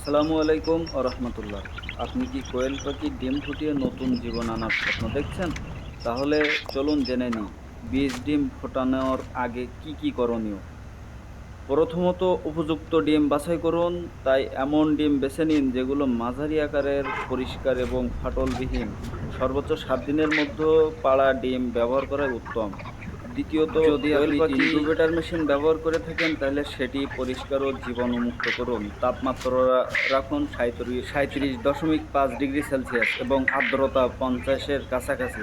আসসালামু আলাইকুম রহমতুল্লাহ। আপনি কি কোয়েল পাখির ডিম ফুটিয়ে নতুন জীবন আনার স্বপ্ন দেখছেন? তাহলে চলুন জেনে নিই, বীজ ডিম ফোটানোর আগে কি কি করণীয়? প্রথমত উপযুক্ত ডিম বাছাই করুন, তাই এমন ডিম বেছে নিন যেগুলো মাঝারি আকারের, পরিষ্কার এবং ফাটলবিহীন। সর্বোচ্চ সাত দিনের মধ্যে পাড়া ডিম ব্যবহার করাই উত্তম। দ্বিতীয়ত যদি আপনি ইনকিউবেটর মেশিন ব্যবহার করে থাকেন তাহলে সেটি পরিষ্কার ও জীবাণুমুক্ত করুন। তাপমাত্রা রাখুন সাঁত্রিশ সাঁত্রিশ দশমিক পাঁচ ডিগ্রি সেলসিয়াস এবং আর্দ্রতা পঞ্চাশের কাছাকাছি।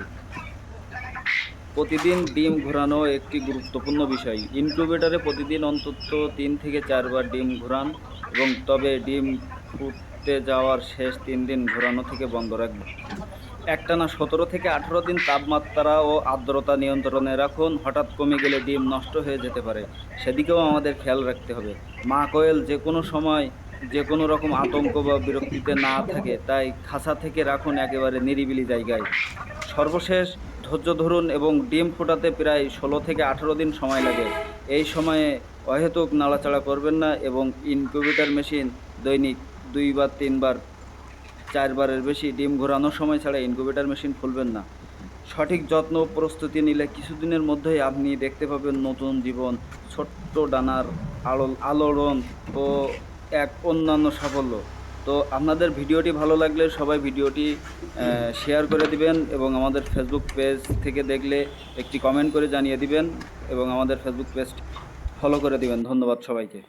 প্রতিদিন ডিম ঘোরানো একটি গুরুত্বপূর্ণ বিষয়। ইনকিউবেটরে প্রতিদিন অন্তত তিন থেকে চারবার ডিম ঘোরান এবং তবে ডিম ফুটতে যাওয়ার শেষ তিন দিন ঘোরানো থেকে বন্ধ রাখবেন। একটানা সতেরো থেকে আঠেরো দিন তাপমাত্রা ও আর্দ্রতা নিয়ন্ত্রণে রাখুন। হঠাৎ কমে গেলে ডিম নষ্ট হয়ে যেতে পারে। সেদিকেও আমাদের খেয়াল রাখতে হবে। মা কোয়েল যে কোনো সময় যে কোনো রকম আতঙ্ক বা বিরক্তিতে না থাকে, তাই খাঁচা থেকে রাখুন একেবারে নিরিবিলি জায়গায়। সর্বশেষ ধৈর্য ধরুন এবং ডিম ফোটাতে প্রায় ষোলো থেকে আঠেরো দিন সময় লাগে। এই সময়ে অহেতুক নাড়াচাড়া করবেন না এবং ইনকিউবেটর মেশিন দৈনিক দুইবার তিনবার চারবারের বেশি ডিম ঘোরানোর সময় ছাড়া ইনকিউবেটর মেশিন খুলবেন না। সঠিক যত্ন ও প্রস্তুতি নিলে কিছুদিনের মধ্যেই আপনি দেখতে পাবেন নতুন জীবন, ছোট্ট ডানার আলোল আলোড়ন ও এক অন্যান্য সাফল্য। তো আপনাদের ভিডিওটি ভালো লাগলে সবাই ভিডিওটি শেয়ার করে দিবেন এবং আমাদের ফেসবুক পেজ থেকে দেখলে একটি কমেন্ট করে জানিয়ে দিবেন এবং আমাদের ফেসবুক পেজ ফলো করে দিবেন। ধন্যবাদ সবাইকে।